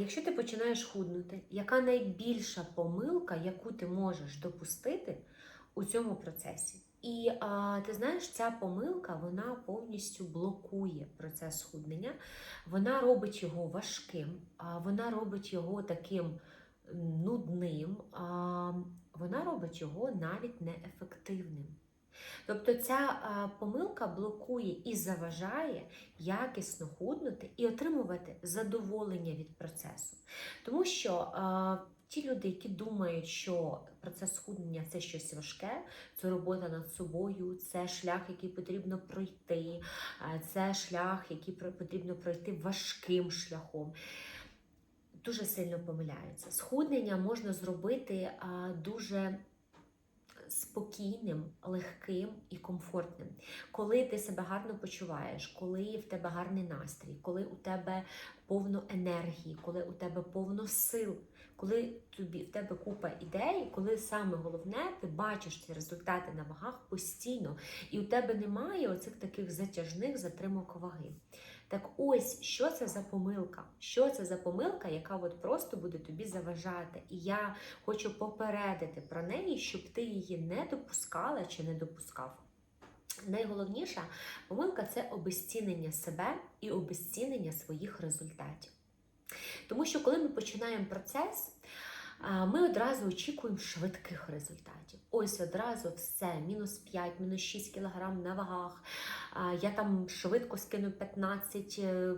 якщо ти починаєш худнути, яка найбільша помилка, яку ти можеш допустити у цьому процесі? І а, ти знаєш, ця помилка вона повністю блокує процес схуднення, вона робить його важким, а, вона робить його таким нудним, а, вона робить його навіть неефективним. Тобто ця помилка блокує і заважає якісно худнути і отримувати задоволення від процесу. Тому що ті люди, які думають, що процес схуднення це щось важке, це робота над собою, це шлях, який потрібно пройти, це шлях, який потрібно пройти важким шляхом. Дуже сильно помиляються. Схуднення можна зробити дуже спокійним, легким і комфортним. Коли ти себе гарно почуваєш, коли в тебе гарний настрій, коли у тебе повно енергії, коли у тебе повно сил, коли тобі в тебе купа ідей, коли саме головне, ти бачиш ці результати на вагах постійно, і у тебе немає оцих таких затяжних затримок ваги. Так ось, що це за помилка? Що це за помилка, яка от просто буде тобі заважати? І я хочу попередити про неї, щоб ти її не допускала чи не допускав. Найголовніша помилка це обезцінення себе і обезцінення своїх результатів. Тому що коли ми починаємо процес, ми одразу очікуємо швидких результатів. Ось одразу все, мінус 5, мінус 6 кілограм на вагах. Я там швидко скину 15 е,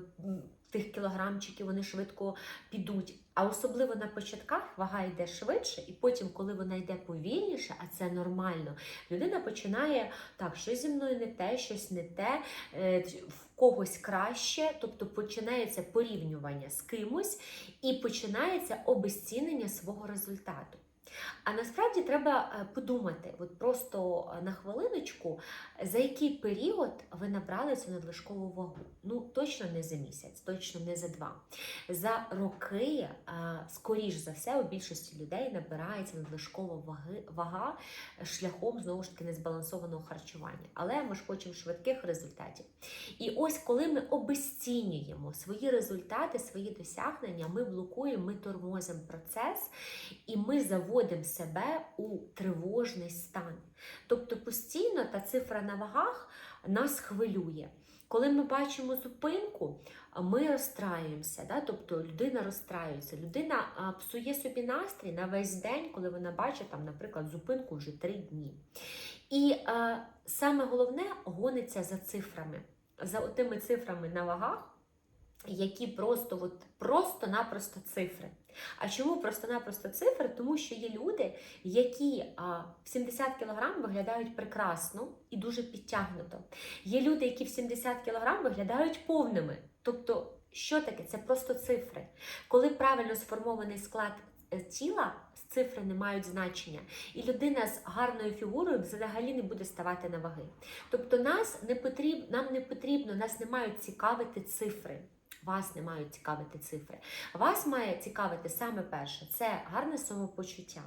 тих кілограмчиків, вони швидко підуть. А особливо на початках вага йде швидше, і потім, коли вона йде повільніше, а це нормально, людина починає так, щось зі мною не те, щось не те, е, в когось краще, тобто починається порівнювання з кимось і починається обезцінення свого результату. А насправді треба е, подумати, от просто е, на хвилиночку, за який період ви набрали цю надлишкову вагу. Ну, точно не за місяць, точно не за два. За роки, е, скоріш за все, у більшості людей набирається надлишкова вага шляхом знову ж таки незбалансованого харчування. Але ми ж хочемо швидких результатів. І ось коли ми обезцінюємо свої результати, свої досягнення, ми блокуємо, ми тормозимо процес і ми заводимо себе у тривожний стан. Тобто постійно та цифра на вагах нас хвилює. Коли ми бачимо зупинку, ми розстраюємося, да? тобто людина розстраюється. Людина псує собі настрій на весь день, коли вона бачить, там, наприклад, зупинку вже три дні. І а, саме головне гониться за цифрами, за тими цифрами на вагах, які просто от, просто-напросто цифри. А чому просто-напросто цифри? Тому що є люди, які а, в 70 кг виглядають прекрасно і дуже підтягнуто. Є люди, які в 70 кг виглядають повними. Тобто, що таке? Це просто цифри. Коли правильно сформований склад е, тіла, цифри не мають значення. І людина з гарною фігурою взагалі не буде ставати на ваги. Тобто, нас не потрібно, нам не потрібно, нас не мають цікавити цифри. Вас не мають цікавити цифри. Вас має цікавити саме перше це гарне самопочуття.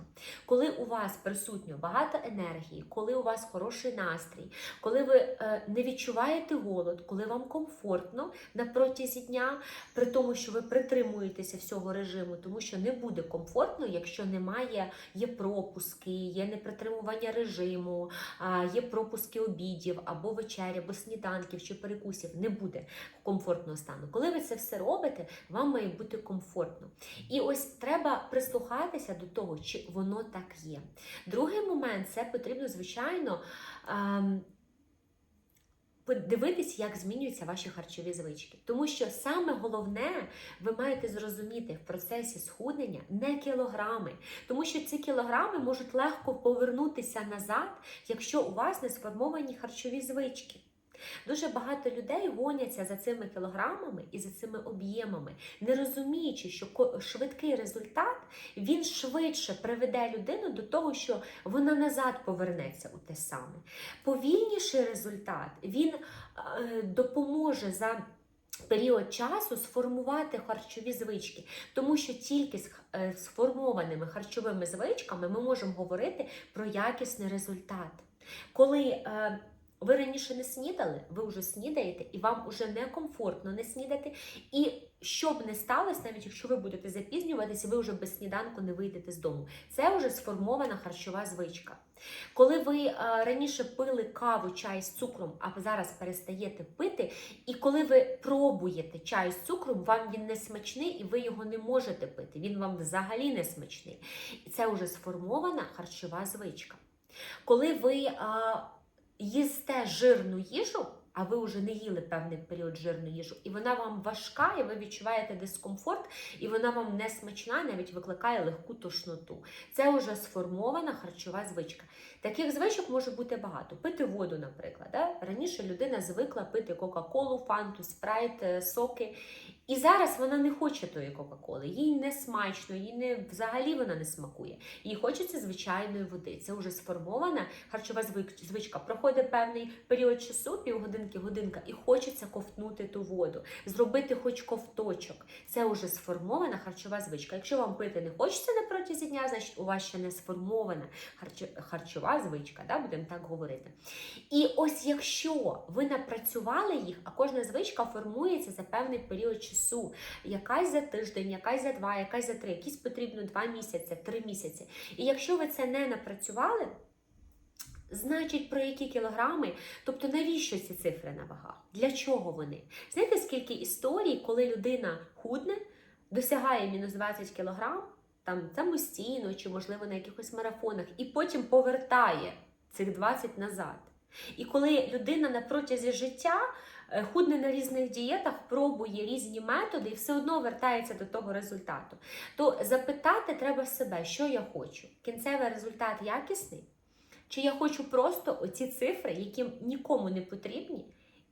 Коли у вас присутньо багато енергії, коли у вас хороший настрій, коли ви е, не відчуваєте голод, коли вам комфортно на протязі дня, при тому, що ви притримуєтеся всього режиму, тому що не буде комфортно, якщо немає, є пропуски, є непритримування режиму, а, є пропуски обідів або вечері, або сніданків чи перекусів. Не буде комфортного стану. Коли ви це все робите, вам має бути комфортно. І ось треба прислухатися до того, чи воно так є. Другий момент це потрібно, звичайно. ем, Подивитись, як змінюються ваші харчові звички. Тому що саме головне, ви маєте зрозуміти в процесі схуднення не кілограми, тому що ці кілограми можуть легко повернутися назад, якщо у вас не сформовані харчові звички. Дуже багато людей гоняться за цими кілограмами і за цими об'ємами, не розуміючи, що швидкий результат він швидше приведе людину до того, що вона назад повернеться у те саме. Повільніший результат він е, допоможе за. Період часу сформувати харчові звички, тому що тільки з е, сформованими харчовими звичками ми можемо говорити про якісний результат. Коли е, Ви раніше не снідали, ви вже снідаєте, і вам вже некомфортно не снідати. І що б не сталося, навіть якщо ви будете запізнюватися, ви вже без сніданку не вийдете з дому. Це вже сформована харчова звичка. Коли ви е, раніше пили каву, чай з цукром, а зараз перестаєте пити, і коли ви пробуєте чай з цукром, вам він не смачний і ви його не можете пити. Він вам взагалі не смачний. І це вже сформована харчова звичка. Коли ви е, їсте жирну їжу, а ви вже не їли певний період жирну їжу, і вона вам важка, і ви відчуваєте дискомфорт, і вона вам не смачна, навіть викликає легку тошноту. Це вже сформована харчова звичка. Таких звичок може бути багато. Пити воду, наприклад. Да? Раніше людина звикла пити Кока-Колу, фанту, спрайт, е, соки. І зараз вона не хоче тої Кока-Коли, їй не смачно, їй не взагалі вона не смакує. Їй хочеться звичайної води. Це вже сформована харчова звичка. Проходить певний період часу, півгодинки, годинка, і хочеться ковтнути ту воду, зробити хоч ковточок. Це вже сформована харчова звичка. Якщо вам пити не хочеться на протязі дня, значить у вас ще не сформована харч- харчова звичка, да? будемо так говорити. І ось якщо ви напрацювали їх, а кожна звичка формується за певний період часу, якась за тиждень, якась за два, якась за три, якісь потрібно два місяці, три місяці. І якщо ви це не напрацювали, значить про які кілограми, тобто навіщо ці цифри на вагах? Для чого вони? Знаєте, скільки історій, коли людина худне, досягає мінус 20 кілограм, там самостійно чи, можливо, на якихось марафонах, і потім повертає цих 20 назад. І коли людина на протязі життя худне на різних дієтах, пробує різні методи і все одно вертається до того результату, то запитати треба себе, що я хочу. Кінцевий результат якісний? Чи я хочу просто оці цифри, які нікому не потрібні,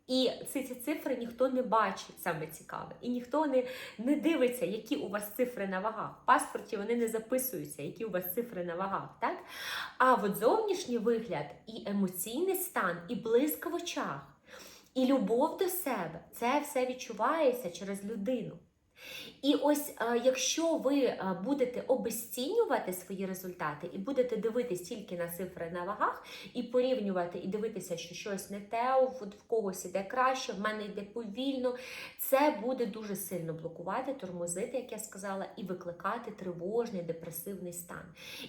і ці, ці цифри ніхто не бачить, саме цікаве, і ніхто не, не дивиться, які у вас цифри на вагах. В паспорті вони не записуються, які у вас цифри на вагах. Так? А от зовнішній вигляд, і емоційний стан, і блиск в очах, і любов до себе це все відчувається через людину. І ось е, якщо ви е, будете обесцінювати свої результати і будете дивитись тільки на цифри на вагах, і порівнювати, і дивитися, що щось не те, в когось іде краще, в мене йде повільно, це буде дуже сильно блокувати, тормозити, як я сказала, і викликати тривожний депресивний стан.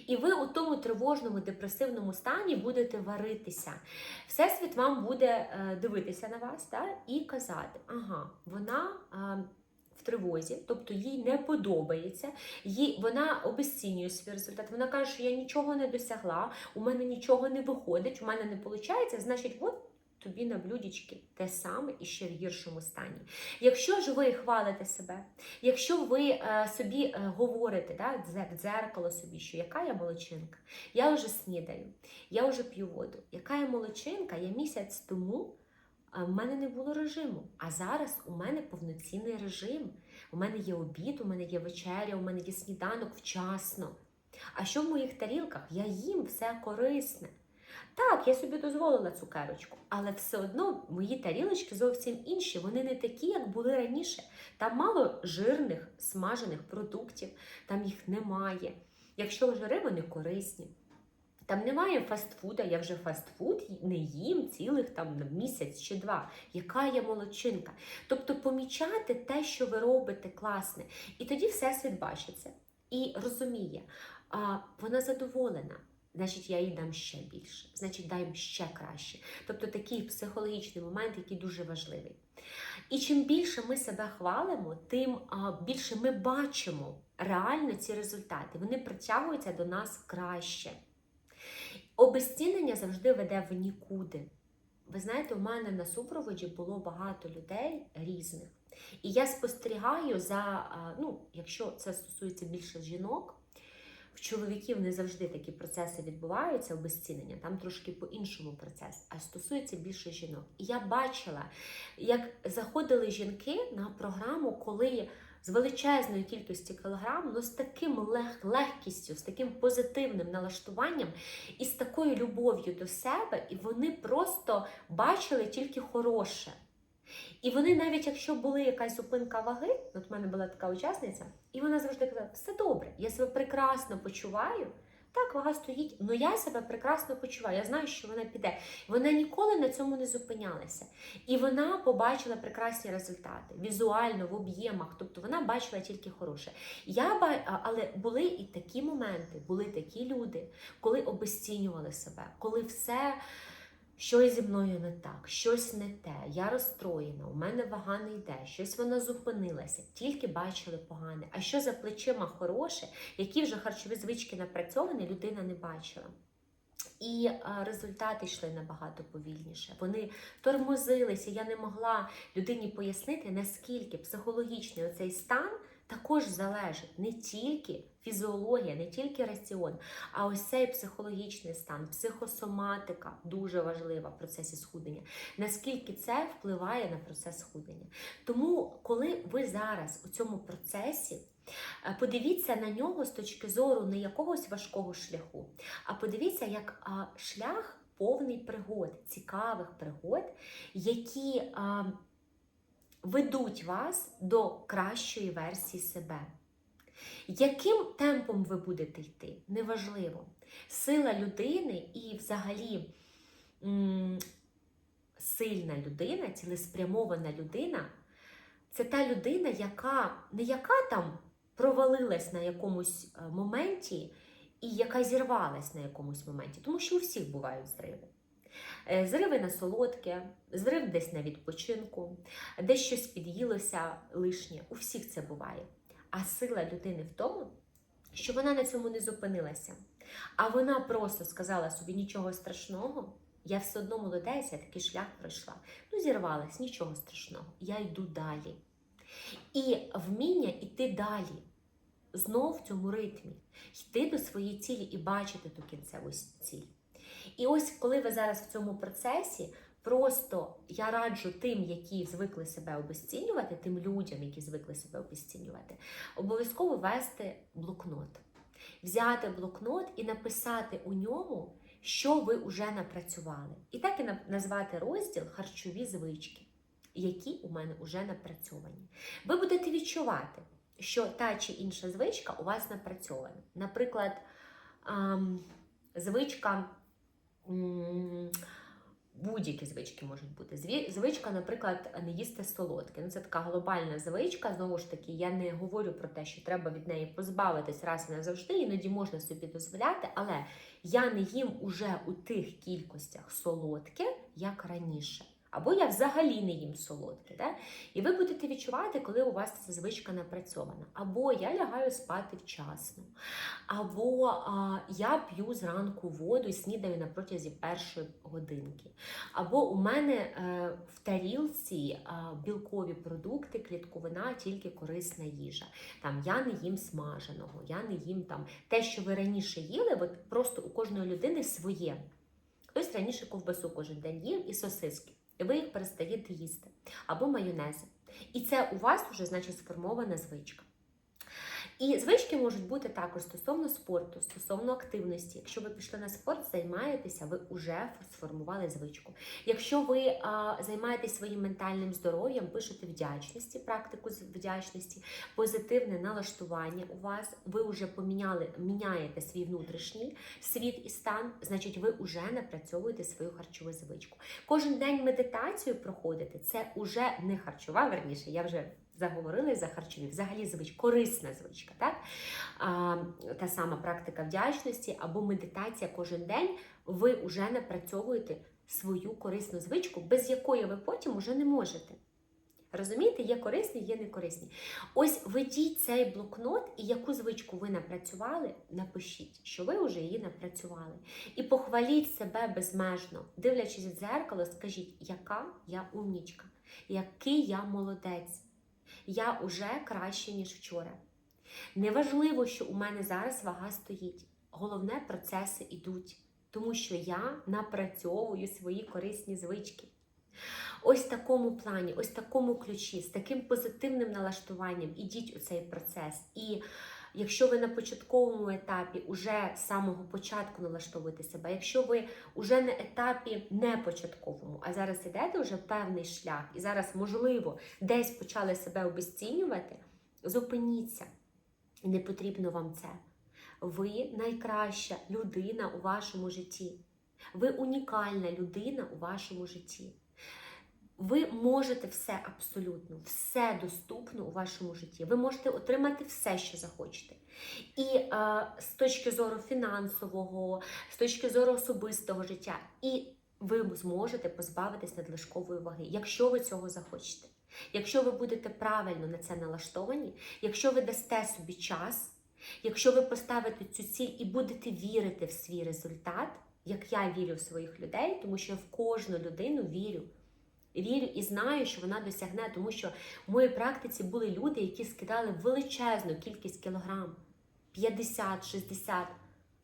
І ви у тому тривожному депресивному стані будете варитися. Всесвіт вам буде е, дивитися на вас та, і казати: ага, вона. Тривозі, тобто їй не подобається, їй, вона обесцінює свій результат. Вона каже, що я нічого не досягла, у мене нічого не виходить, у мене не виходить, значить, от тобі на блюдечки те саме і ще в гіршому стані. Якщо ж ви хвалите себе, якщо ви е, собі е, говорите, да, в дзеркало собі, що яка я молодчинка, я вже снідаю, я вже п'ю воду, яка я молодчинка, я місяць тому. В мене не було режиму. А зараз у мене повноцінний режим. У мене є обід, у мене є вечеря, у мене є сніданок вчасно. А що в моїх тарілках? Я їм все корисне. Так, я собі дозволила цукерочку, але все одно мої тарілочки зовсім інші. Вони не такі, як були раніше. Там мало жирних смажених продуктів, там їх немає. Якщо жири, вони корисні. Там немає фастфуда, я вже фастфуд не їм цілих там місяць чи два. Яка я молодчинка? Тобто помічати те, що ви робите класне. І тоді Всесвіт бачить це і розуміє, а, вона задоволена. Значить, я їй дам ще більше, значить, дай їм ще краще. Тобто такий психологічний момент, який дуже важливий. І чим більше ми себе хвалимо, тим більше ми бачимо реально ці результати. Вони притягуються до нас краще. Обезцінення завжди веде в нікуди. Ви знаєте, у мене на супроводі було багато людей різних. І я спостерігаю за, ну, якщо це стосується більше жінок, в чоловіків не завжди такі процеси відбуваються, обезцінення, там трошки по-іншому процес, а стосується більше жінок. І я бачила, як заходили жінки на програму, коли з величезної кількості кілограм, але з таким лег, легкістю, з таким позитивним налаштуванням і з такою любов'ю до себе, і вони просто бачили тільки хороше. І вони, навіть якщо була якась зупинка ваги, от в мене була така учасниця, і вона завжди казала: все добре, я себе прекрасно почуваю, Так, вага стоїть, але я себе прекрасно почуваю. Я знаю, що вона піде. Вона ніколи на цьому не зупинялася. І вона побачила прекрасні результати візуально, в об'ємах. Тобто вона бачила тільки хороше. Я але були і такі моменти, були такі люди, коли обесцінювали себе, коли все. Щось зі мною не так, щось не те, я розстроєна, у мене вага не йде, щось вона зупинилася, тільки бачили погане. А що за плечима хороше, які вже харчові звички напрацьовані, людина не бачила. І а, результати йшли набагато повільніше. Вони тормозилися. Я не могла людині пояснити, наскільки психологічний оцей стан також залежить не тільки фізіологія, не тільки раціон, а ось цей психологічний стан, психосоматика дуже важлива в процесі схуднення. Наскільки це впливає на процес схуднення? Тому, коли ви зараз у цьому процесі. е, Подивіться на нього з точки зору не якогось важкого шляху, а подивіться як шлях повний пригод, цікавих пригод, які ведуть вас до кращої версії себе. Яким темпом ви будете йти, неважливо. Сила людини і взагалі сильна людина, цілеспрямована людина це та людина, яка не яка там провалилась на якомусь е, моменті і яка зірвалась на якомусь моменті, тому що у всіх бувають зриви. Е, Зриви на солодке, зрив десь на відпочинку, десь щось під'їлося лишнє. У всіх це буває. А сила людини в тому, що вона на цьому не зупинилася. А вона просто сказала собі нічого страшного. Я все одно молодець, такий шлях пройшла. Ну, зірвалась, нічого страшного. Я йду далі. І вміння йти далі, знов в цьому ритмі, йти до своєї цілі і бачити ту кінцеву ціль. І ось коли ви зараз в цьому процесі, просто я раджу тим, які звикли себе обесцінювати, тим людям, які звикли себе обесцінювати, обов'язково вести блокнот. Взяти блокнот і написати у ньому, що ви вже напрацювали. І так і назвати розділ харчові звички, які у мене вже напрацьовані. Ви будете відчувати, що та чи інша звичка у вас напрацьована. Наприклад, звичка. Будь-які звички можуть бути. Звичка, наприклад, не їсти солодке. Ну, це така глобальна звичка. Знову ж таки, я не говорю про те, що треба від неї позбавитись раз і назавжди, іноді можна собі дозволяти, але я не їм уже у тих кількостях солодке, як раніше. Або я взагалі не їм солодке. Да? І ви будете відчувати, коли у вас ця звичка напрацьована. Або я лягаю спати вчасно, або а, я п'ю зранку воду і снідаю на протязі першої годинки. Або у мене е, в тарілці а, білкові продукти, клітковина, тільки корисна їжа. Там я не їм смаженого, я не їм там те, що ви раніше їли, от просто у кожної людини своє. Хтось раніше ковбасу кожен день їв і сосиски. І ви їх перестаєте їсти. Або майонези. І це у вас вже, значить, сформована звичка. І звички можуть бути також стосовно спорту, стосовно активності. Якщо ви пішли на спорт, займаєтеся, ви вже сформували звичку. Якщо ви а, займаєтесь своїм ментальним здоров'ям, пишете вдячності, практику з вдячності, позитивне налаштування у вас, ви вже поміняли, міняєте свій внутрішній світ і стан, значить, ви вже напрацьовуєте свою харчову звичку. Кожен день медитацію проходити це уже не харчова, верніше, я вже заговорили за харчові, взагалі звичка, корисна звичка, так? А, та сама практика вдячності або медитація кожен день, ви вже напрацьовуєте свою корисну звичку, без якої ви потім уже не можете. Розумієте, є корисні, є некорисні. Ось ведіть цей блокнот, і яку звичку ви напрацювали, напишіть, що ви вже її напрацювали. І похваліть себе безмежно, дивлячись в дзеркало, скажіть, яка я умнічка, який я молодець. Я уже краще, ніж вчора. Неважливо, що у мене зараз вага стоїть. Головне, процеси йдуть, тому що я напрацьовую свої корисні звички. Ось в такому плані, ось в такому ключі, з таким позитивним налаштуванням ідіть у цей процес. І якщо ви на початковому етапі уже з самого початку налаштовуєте себе, якщо ви вже на етапі не початковому, а зараз ідете вже певний шлях, і зараз, можливо, десь почали себе обесцінювати, зупиніться. Не потрібно вам це. Ви найкраща людина у вашому житті. Ви унікальна людина у вашому житті. Ви можете все абсолютно, все доступно у вашому житті. Ви можете отримати все, що захочете. І е, з точки зору фінансового, з точки зору особистого життя, і ви зможете позбавитись надлишкової ваги, якщо ви цього захочете. Якщо ви будете правильно на це налаштовані, якщо ви дасте собі час, якщо ви поставите цю ціль і будете вірити в свій результат, як я вірю в своїх людей, тому що я в кожну людину вірю. Вірю і знаю, що вона досягне, тому що в моїй практиці були люди, які скидали величезну кількість кілограм 50-60.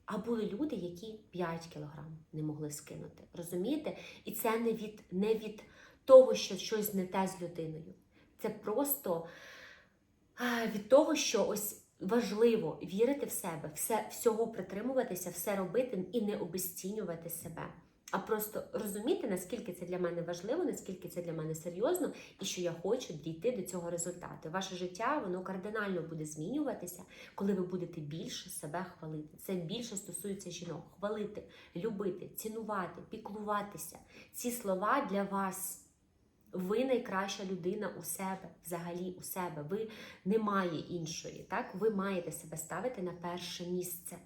А були люди, які 5 кілограм не могли скинути. Розумієте? І це не від, не від того, що щось не те з людиною. Це просто від того, що ось важливо вірити в себе, все, всього притримуватися, все робити і не обесцінювати себе. А просто розуміти, наскільки це для мене важливо, наскільки це для мене серйозно, і що я хочу дійти до цього результату. Ваше життя воно кардинально буде змінюватися, коли ви будете більше себе хвалити. Це більше стосується жінок. Хвалити, любити, цінувати, піклуватися. Ці слова для вас. Ви найкраща людина у себе, взагалі у себе. Ви немає іншої. Так? Ви маєте себе ставити на перше місце.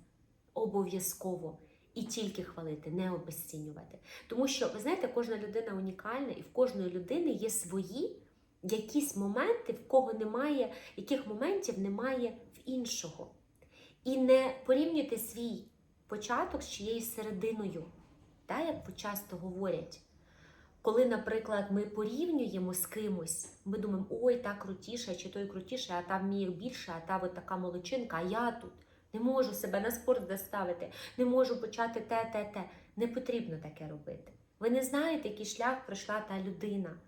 Обов'язково. І тільки хвалити, не обесцінювати. Тому що, ви знаєте, кожна людина унікальна, і в кожної людини є свої якісь моменти, в кого немає, яких моментів немає в іншого. І не порівнюйте свій початок з чиєюсь серединою, так, як часто говорять. Коли, наприклад, ми порівнюємо з кимось, ми думаємо, ой, та крутіше, чи той крутіше, а та вміє більше, а та от така молодчинка, а я тут. Не можу себе на спорт доставити, не можу почати те, те, те. Не потрібно таке робити. Ви не знаєте, який шлях пройшла та людина.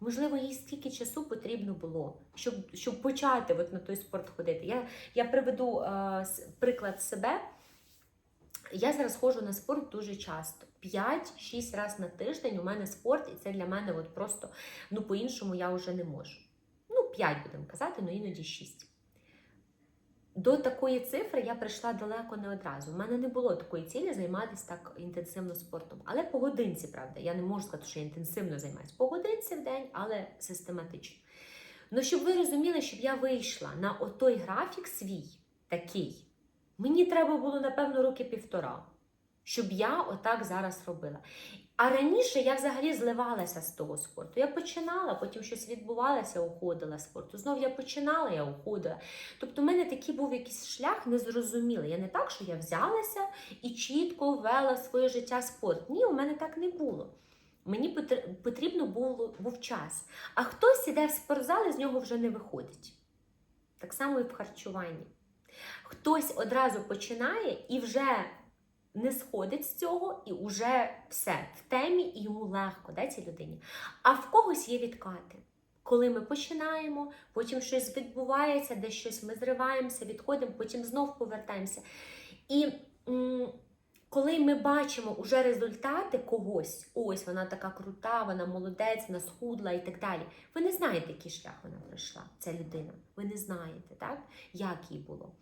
Можливо, їй стільки часу потрібно було, щоб щоб почати от на той спорт ходити. Я я приведу е, приклад себе. Я зараз ходжу на спорт дуже часто. 5-6 разів на тиждень у мене спорт, і це для мене от просто ну, по-іншому я вже не можу. Ну, 5 будемо казати, але іноді 6. До такої цифри я прийшла далеко не одразу. У мене не було такої цілі займатися так інтенсивно спортом. Але по годинці, правда, я не можу сказати, що я інтенсивно займаюся. По годинці в день, але систематично. Ну, щоб ви розуміли, щоб я вийшла на отой графік свій такий, мені треба було, напевно, роки півтора, щоб я отак зараз робила. А раніше я взагалі зливалася з того спорту. Я починала, потім щось відбувалося, уходила з спорту. Знов я починала, я уходила. Тобто, в мене такий був якийсь шлях незрозумілий. Я не так, що я взялася і чітко ввела в своє життя спорт. Ні, у мене так не було. Мені потрібно було, був час. А хтось іде в спортзал і з нього вже не виходить. Так само і в харчуванні. Хтось одразу починає і вже не сходить з цього, і вже все в темі, і йому легко да, цій людині. А в когось є відкати. Коли ми починаємо, потім щось відбувається, де щось ми зриваємося, відходимо, потім знов повертаємося. І коли ми бачимо уже результати когось, ось вона така крута, вона молодець, вона схудла і так далі. Ви не знаєте, який шлях вона пройшла, ця людина. Ви не знаєте, так? як їй було.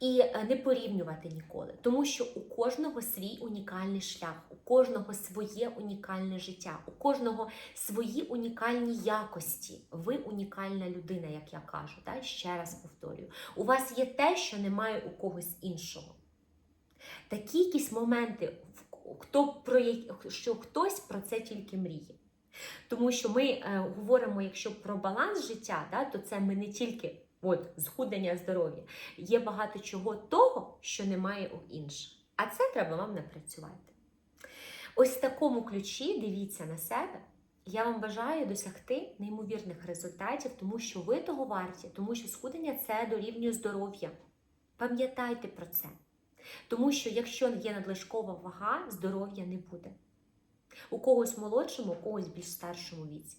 І е, не порівнювати ніколи, тому що у кожного свій унікальний шлях, у кожного своє унікальне життя, у кожного свої унікальні якості. Ви унікальна людина, як я кажу. Так? Ще раз повторюю. У вас є те, що немає у когось іншого. Такі якісь моменти, хто про що хтось про це тільки мріє. Тому що ми е, говоримо, якщо про баланс життя, да, то це ми не тільки. От, схудення здоров'я. Є багато чого того, що немає у інших. А це треба вам напрацювати. Ось в такому ключі дивіться на себе. Я вам бажаю досягти неймовірних результатів, тому що ви того варті, тому що схудення це дорівнює здоров'я. Пам'ятайте про це. Тому що, якщо є надлишкова вага, здоров'я не буде. У когось молодшому, у когось більш старшому віці.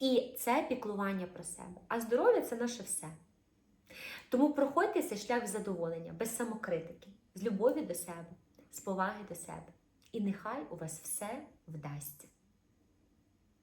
І це піклування про себе. А здоров'я це наше все. Тому проходьте цей шлях задоволення, без самокритики, з любові до себе, з поваги до себе. І нехай у вас все вдасться.